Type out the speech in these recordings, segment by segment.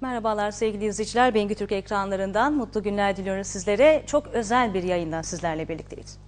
Merhabalar sevgili izleyiciler. Bengü Türk ekranlarından mutlu günler diliyoruz sizlere. Çok özel bir yayından sizlerle birlikteyiz.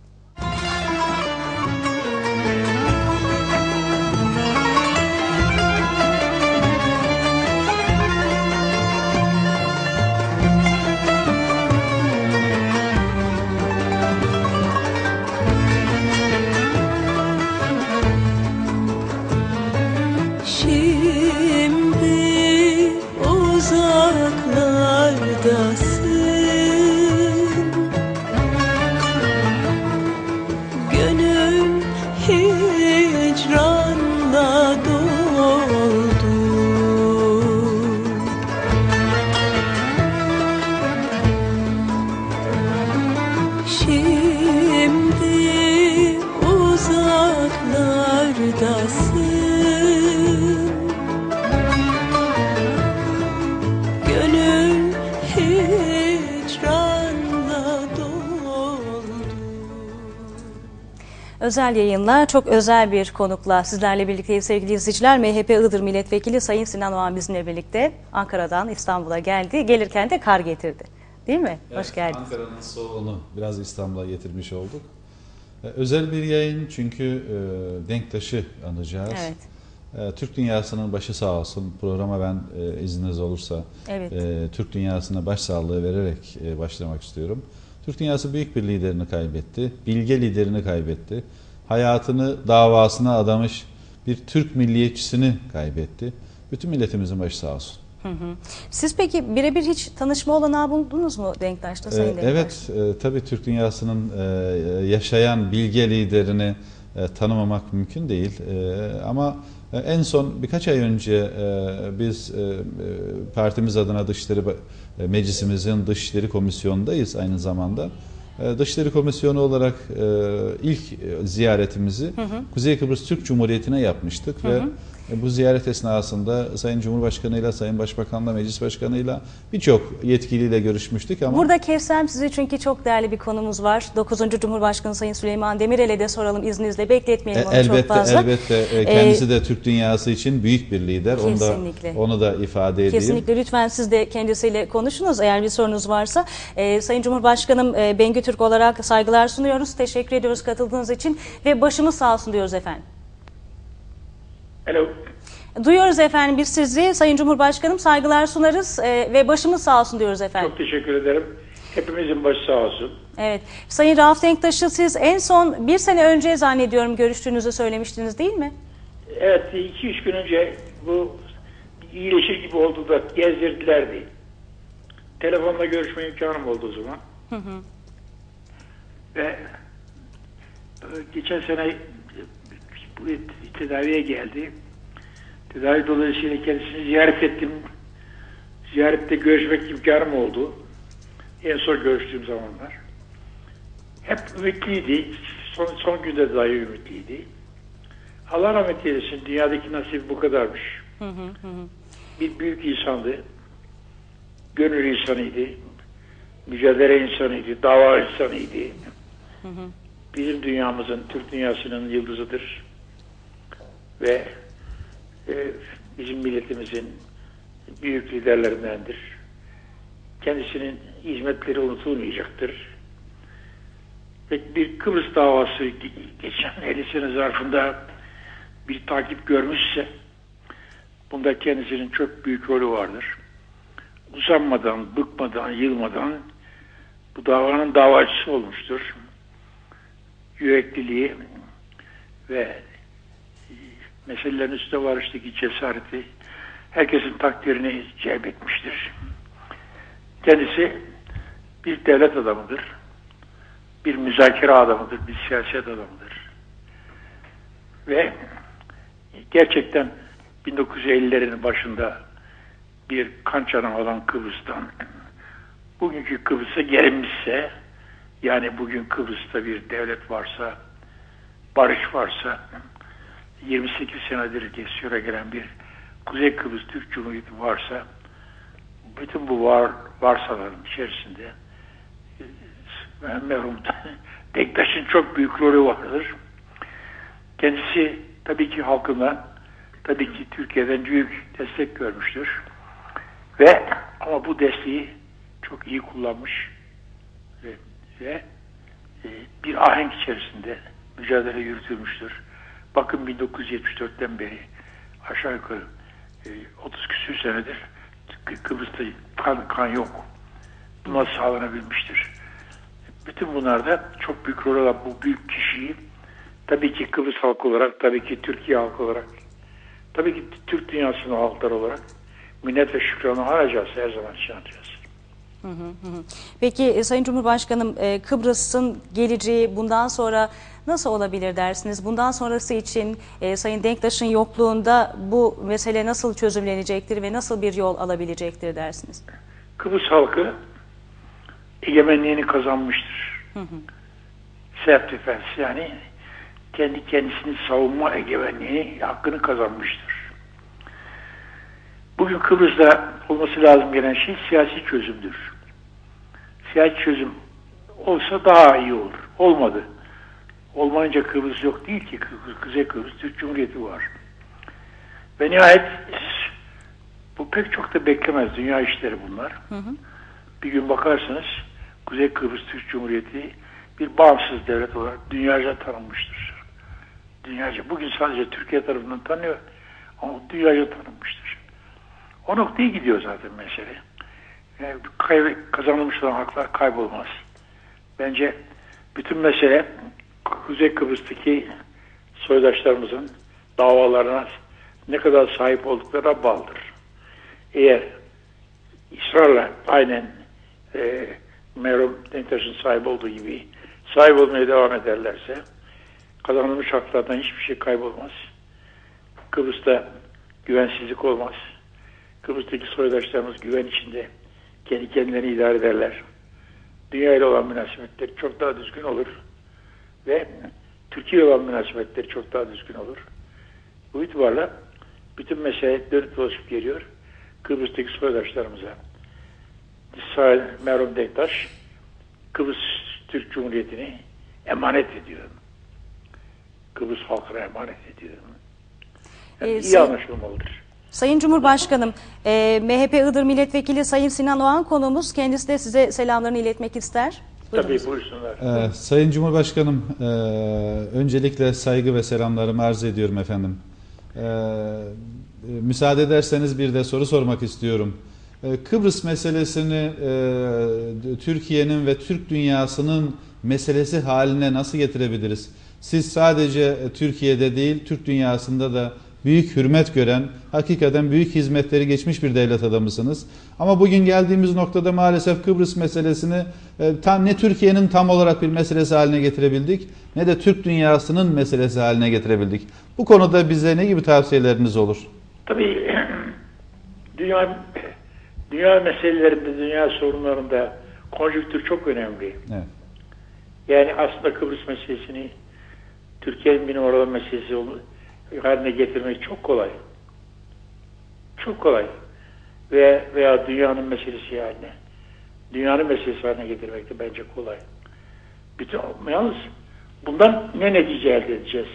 Özel yayınla çok özel bir konukla sizlerle birlikteyiz sevgili izleyiciler. MHP Iğdır Milletvekili Sayın Sinan Oğan bizimle birlikte Ankara'dan İstanbul'a geldi. Gelirken de kar getirdi. Değil mi? Hoş Evet, geldiniz. Ankara'nın soğuğunu biraz İstanbul'a getirmiş olduk. Ee, Özel bir yayın çünkü e, Denktaş'ı anacağız. Evet. Ee, Türk dünyasının başı sağ olsun. Programa ben e, izniniz olursa Evet. e, Türk dünyasına başsağlığı vererek e, başlamak istiyorum. Türk dünyası büyük bir liderini kaybetti. Bilge liderini kaybetti. Hayatını davasına adamış bir Türk milliyetçisini kaybetti. Bütün milletimizin başı sağ olsun. Hı hı. Siz peki birebir hiç tanışma olanağı buldunuz mu Denktaş'ta Sayın Ee, Denktaş? Evet, e, tabii Türk dünyasının e, yaşayan bilge liderini e, tanımamak mümkün değil. E, ama en son birkaç ay önce e, biz e, e, partimiz adına Dışişleri e, Meclisimizin Dışişleri Komisyonu'ndayız aynı zamanda. E, Dışişleri Komisyonu olarak e, ilk e, ziyaretimizi Kuzey Kıbrıs Türk Cumhuriyeti'ne yapmıştık ve e, bu ziyaret esnasında Sayın Cumhurbaşkanı'yla, Sayın Başbakan'la, Meclis Başkanı'yla birçok yetkiliyle görüşmüştük ama Burada kessem sizi çünkü çok değerli bir konumuz var. 9. Cumhurbaşkanı Sayın Süleyman Demirel'e de soralım izninizle. Bekletmeyelim E, onu çok elbette fazla. elbette e, kendisi de Türk dünyası için büyük bir lider. Onu da Kesinlikle. onu da ifade edeyim. Kesinlikle lütfen siz de kendisiyle konuşunuz eğer bir sorunuz varsa. Ee, Sayın Cumhurbaşkanım e, Bengü Türk olarak saygılar sunuyoruz. Teşekkür ediyoruz katıldığınız için ve başımız sağ olsun diyoruz efendim. Alo. Duyuyoruz efendim biz sizi Sayın Cumhurbaşkanım saygılar sunarız e, ve başımız sağ olsun diyoruz efendim. Çok teşekkür ederim. Hepimizin başı sağ olsun. Evet. Sayın Rauf Denktaş'ı siz en son bir sene önce zannediyorum görüştüğünüzü söylemiştiniz değil mi? Evet, iki üç gün önce bu iyileşir gibi oldu da gezdirdilerdi. Telefonla görüşme imkanım oldu o zaman. Ve e, geçen sene tedaviye geldi. Tedavi dolayısıyla kendisini ziyaret ettim. Ziyarette görüşmek imkanım oldu. En son görüştüğüm zamanlar. Hep ümitliydi. Son, son günde dahi ümitliydi. Allah rahmet eylesin. Dünyadaki nasibi bu kadarmış. Bir büyük insandı. Gönül insanıydı. Mücadele insanıydı. Dava insanıydı. Bizim dünyamızın, Türk dünyasının yıldızıdır. Ve e, bizim milletimizin büyük liderlerindendir. Kendisinin hizmetleri unutulmayacaktır. Ve bir Kıbrıs davası ge- geçen 50 sene zarfında bir takip görmüşse bunda kendisinin çok büyük rolü vardır. Uzanmadan, bıkmadan, yılmadan bu davanın davacısı olmuştur. Yürekliliği ve meselelerin üstüne varıştaki cesareti herkesin takdirini celbetmiştir. Kendisi bir devlet adamıdır. Bir müzakere adamıdır, bir siyaset adamıdır. Ve gerçekten 1950'lerin başında bir kan çanağı olan Kıbrıs'tan bugünkü Kıbrıs'a gelinmişse yani bugün Kıbrıs'ta bir devlet varsa barış varsa 28 senedir süre gelen bir Kuzey Kıbrıs Türk Cumhuriyeti varsa bütün bu var varsaların içerisinde e, merhum Denktaş'ın çok büyük rolü vardır. Kendisi tabii ki halkından, tabii ki Türkiye'den büyük destek görmüştür. Ve ama bu desteği çok iyi kullanmış ve, ve e, bir ahenk içerisinde mücadele yürütülmüştür. Bakın 1974'ten beri aşağı yukarı e, 30 küsür senedir Kı- Kıbrıs'ta kan, kan yok. Bu nasıl sağlanabilmiştir? Bütün bunlarda çok büyük rol alan bu büyük kişiyi tabii ki Kıbrıs halkı olarak, tabii ki Türkiye halkı olarak, tabii ki Türk dünyasının halkları olarak minnet ve şükranı haracağız, her zaman için Peki e, Sayın Cumhurbaşkanım e, Kıbrıs'ın geleceği bundan sonra nasıl olabilir dersiniz? Bundan sonrası için e, Sayın Denktaş'ın yokluğunda bu mesele nasıl çözümlenecektir ve nasıl bir yol alabilecektir dersiniz? Kıbrıs halkı egemenliğini kazanmıştır. Self defense yani kendi kendisini savunma egemenliğini, hakkını kazanmıştır. Bugün Kıbrıs'ta olması lazım gelen şey siyasi çözümdür. Siyasi çözüm olsa daha iyi olur. Olmadı. Olmayınca Kıbrıs yok değil ki. Kuzey Kıbrıs Türk Cumhuriyeti var. Ve nihayet bu pek çok da beklemez. Dünya işleri bunlar. Bir gün bakarsınız Kuzey Kıbrıs Türk Cumhuriyeti bir bağımsız devlet olarak dünyaca tanınmıştır. Dünyaca. Bugün sadece Türkiye tarafından tanıyor ama dünyaca tanınmıştır. O noktaya gidiyor zaten mesele. Yani kazanılmış olan haklar kaybolmaz. Bence bütün mesele Kuzey Kıbrıs'taki soydaşlarımızın davalarına ne kadar sahip olduklarına bağlıdır. Eğer ısrarla aynen e, Merom Denktaş'ın sahip olduğu gibi sahip olmaya devam ederlerse kazanılmış haklardan hiçbir şey kaybolmaz. Kıbrıs'ta güvensizlik olmaz. Kıbrıs'taki soydaşlarımız güven içinde kendi kendilerini idare ederler. Dünya ile olan münasebetleri çok daha düzgün olur. Ve Türkiye ile olan münasebetleri çok daha düzgün olur. Bu itibarla bütün mesele dönüp dolaşıp geliyor. Kıbrıs'taki soydaşlarımıza. İsrail Merhum Denktaş Kıbrıs Türk Cumhuriyeti'ni emanet ediyor. Kıbrıs halkına emanet ediyor. Yani Ee, iyi anlaşılmalıdır. Sayın Cumhurbaşkanım, e, MHP Iğdır Milletvekili Sayın Sinan Oğan konuğumuz. Kendisi de size selamlarını iletmek ister. Tabii buyursunlar. Ee, Sayın Cumhurbaşkanım, e, öncelikle saygı ve selamlarımı arz ediyorum efendim. Ee, e, müsaade ederseniz bir de soru sormak istiyorum. Ee, Kıbrıs meselesini e, Türkiye'nin ve Türk dünyasının meselesi haline nasıl getirebiliriz? Siz sadece e, Türkiye'de değil, Türk dünyasında da büyük hürmet gören, hakikaten büyük hizmetleri geçmiş bir devlet adamısınız. Ama bugün geldiğimiz noktada maalesef Kıbrıs meselesini e, tam ne Türkiye'nin tam olarak bir meselesi haline getirebildik ne de Türk dünyasının meselesi haline getirebildik. Bu konuda bize ne gibi tavsiyeleriniz olur? Tabii dünya dünya meselelerinde, dünya sorunlarında konjüktür çok önemli. Evet. Yani aslında Kıbrıs meselesini Türkiye'nin bir numaralı meselesi ol- haline getirmek çok kolay. Çok kolay. Ve veya dünyanın meselesi haline. Dünyanın meselesi haline getirmek de bence kolay. Bütün, yalnız bundan ne netice elde edeceğiz?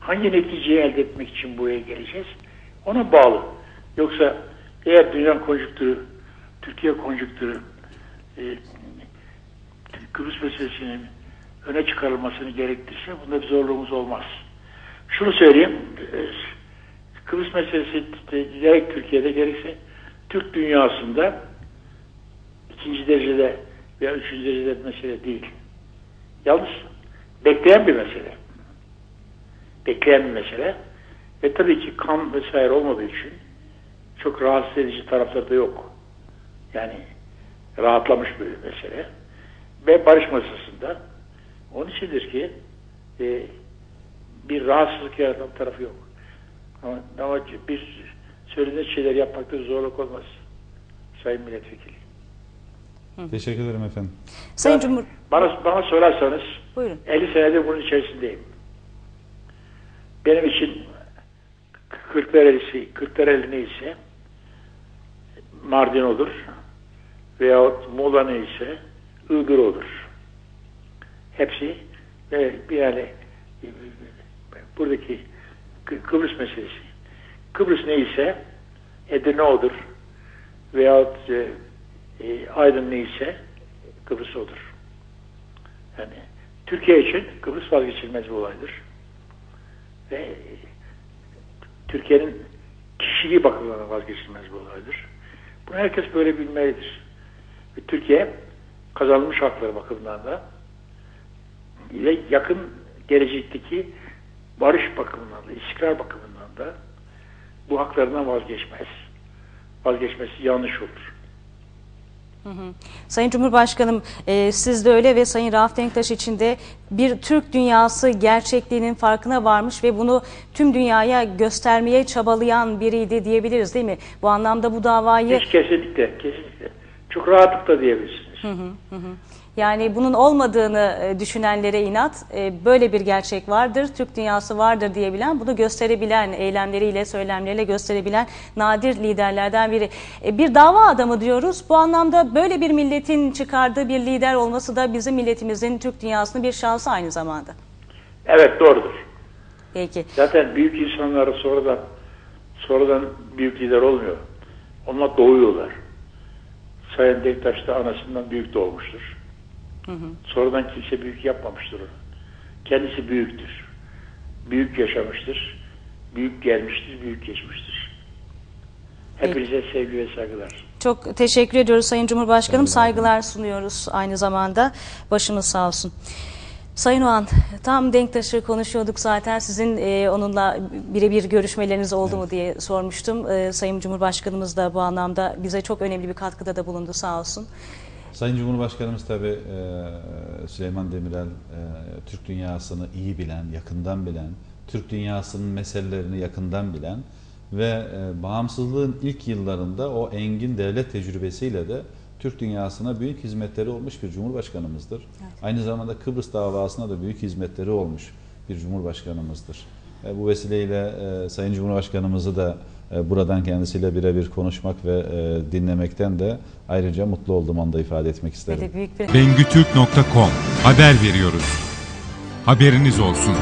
Hangi neticeyi elde etmek için buraya geleceğiz? Ona bağlı. Yoksa eğer dünya konjüktürü, Türkiye konjüktürü e, Kıbrıs meselesinin öne çıkarılmasını gerektirse bunda bir zorluğumuz olmaz. Şunu söyleyeyim, Kıbrıs meselesi gerek Türkiye'de gerekse Türk dünyasında ikinci derecede veya üçüncü derecede mesele değil. Yalnız bekleyen bir mesele. Bekleyen bir mesele. Ve tabii ki kan vesaire olmadığı için çok rahatsız edici tarafları da yok. Yani rahatlamış bir mesele. Ve barış masasında onun içindir ki e, bir rahatsızlık yaratan tarafı yok. Ama, ama bir söylediğiniz şeyler yapmakta zorluk olmaz. Sayın Milletvekili. Teşekkür ederim efendim. Sayın Ben- Cumhur... Bana, bana sorarsanız Buyurun. 50 senedir bunun içerisindeyim. Benim için Kırklareli, Kırklareli neyse Mardin olur veyahut Muğla neyse Iğdır olur. Hepsi ve bir yani buradaki Kı- Kıbrıs meselesi. Kıbrıs neyse Edirne odur. veyahut e, e, Aydın neyse Kıbrıs odur. Yani Türkiye için Kıbrıs vazgeçilmez bir olaydır. Ve e, Türkiye'nin kişiliği bakımından vazgeçilmez bir olaydır. Bunu herkes böyle bilmelidir. Ve Türkiye kazanılmış hakları bakımından da ile yakın gelecekteki barış bakımından da, istikrar bakımından da bu haklarından vazgeçmez. Vazgeçmesi yanlış olur. Sayın Cumhurbaşkanım e, siz de öyle ve Sayın Rauf Denktaş için de bir Türk dünyası gerçekliğinin farkına varmış ve bunu tüm dünyaya göstermeye çabalayan biriydi diyebiliriz değil mi? Bu anlamda bu davayı Hiç kesinlikle, kesinlikle. Çok rahatlıkla diyebilirsiniz. Yani bunun olmadığını e, düşünenlere inat e, böyle bir gerçek vardır, Türk dünyası vardır diyebilen, bunu gösterebilen, eylemleriyle, söylemleriyle gösterebilen nadir liderlerden biri. E, Bir dava adamı diyoruz. Bu anlamda böyle bir milletin çıkardığı bir lider olması da bizim milletimizin Türk dünyasının bir şansı aynı zamanda. Evet doğrudur. Peki. Zaten büyük insanlar sonradan sonradan büyük lider olmuyor. Onlar doğuyorlar. Sayın Denktaş da anasından büyük doğmuştur. Sonradan kimse büyük yapmamıştır onu. Kendisi büyüktür. Büyük yaşamıştır. Büyük gelmiştir, büyük geçmiştir. Hepinize sevgi ve saygılar. Çok teşekkür ediyoruz Sayın Cumhurbaşkanım. Saygılar sunuyoruz aynı zamanda. Başımız sağ olsun. Sayın Oğan, tam Denktaş'ı konuşuyorduk zaten. Sizin e, onunla birebir görüşmeleriniz oldu mu diye sormuştum. E, Sayın Cumhurbaşkanımız da bu anlamda bize çok önemli bir katkıda da bulundu sağ olsun. Sayın Cumhurbaşkanımız tabi Süleyman Demirel e, Türk dünyasını iyi bilen, yakından bilen, Türk dünyasının meselelerini yakından bilen ve e, bağımsızlığın ilk yıllarında o engin devlet tecrübesiyle de Türk dünyasına büyük hizmetleri olmuş bir cumhurbaşkanımızdır. Aynı zamanda Kıbrıs davasına da büyük hizmetleri olmuş bir cumhurbaşkanımızdır. E, bu vesileyle e, Sayın Cumhurbaşkanımızı da e, buradan kendisiyle birebir konuşmak ve e, dinlemekten de ayrıca mutlu olduğumu onu da ifade etmek isterim. Bir bengütürk.com haber veriyoruz. Haberiniz olsun.